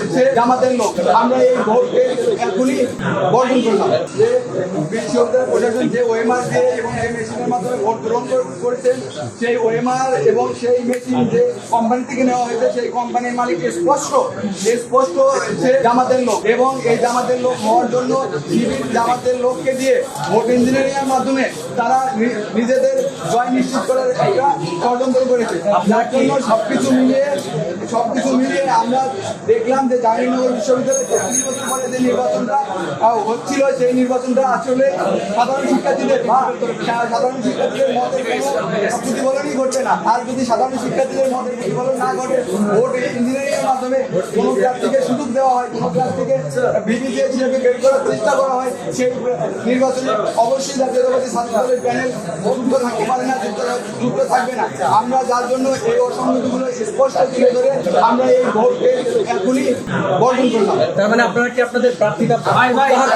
হচ্ছে জামাতের লোক, আমরা এই ভোটকে এখনই বর্জন করলাম। যে বিশ্ববিদ্যালয় প্রশাসন যে ওএমআর দিয়ে এবং এই মেশিনের মাধ্যমে ভোট গ্রহণ করেছেন সেই ওএমআর এবং সেই মেশিন যে কোম্পানি থেকে নেওয়া হয়েছে, সেই কোম্পানির মালিক স্পষ্ট স্পষ্ট হচ্ছে জামাতের লোক এবং এই জামাতের লোক হওয়ার জন্য শিবির জামাতের লোককে দিয়ে ভোট ইঞ্জিনিয়ারিং এর মাধ্যমে তারা নিজেদের জয় নিশ্চিত করার একটা ষড়যন্ত্র করেছে। যার জন্য সবকিছু মিলিয়ে সবকিছু মিলিয়ে আমরা দেখলাম যে জাহাঙ্গীরনগর বিশ্ববিদ্যালয়ে তেত্রিশ বছর পরে যে নির্বাচনটা হচ্ছিল, সেই নির্বাচনটা আসলে সাধারণ শিক্ষার্থীদের সা- সাধারণ শিক্ষার্থীদের মতের প্রতিফলনই ঘটবে না। আর যদি সাধারণ শিক্ষার্থীদের মতের প্রতিফলন না ঘটে, ভোট ইঞ্জিনিয়ারিং এর মাধ্যমে কোনো প্রার্থীকে সুযোগ দেওয়া হয়, কোনো প্রার্থীকে বিবিসি হিসেবে বের করার চেষ্টা করা হয়, সেই নির্বাচনে অবশ্যই দলের প্যানেল যুক্ত থাকতে পারে না। যুক্ত থাকবে না। আমরা যার জন্য এই অসঙ্গতিগুলো স্পষ্ট তুলে ধরে আমরা এই ভোটকে এখনই বর্জন করলাম। তার মানে আপনারা কি আপনাদের প্রার্থীটা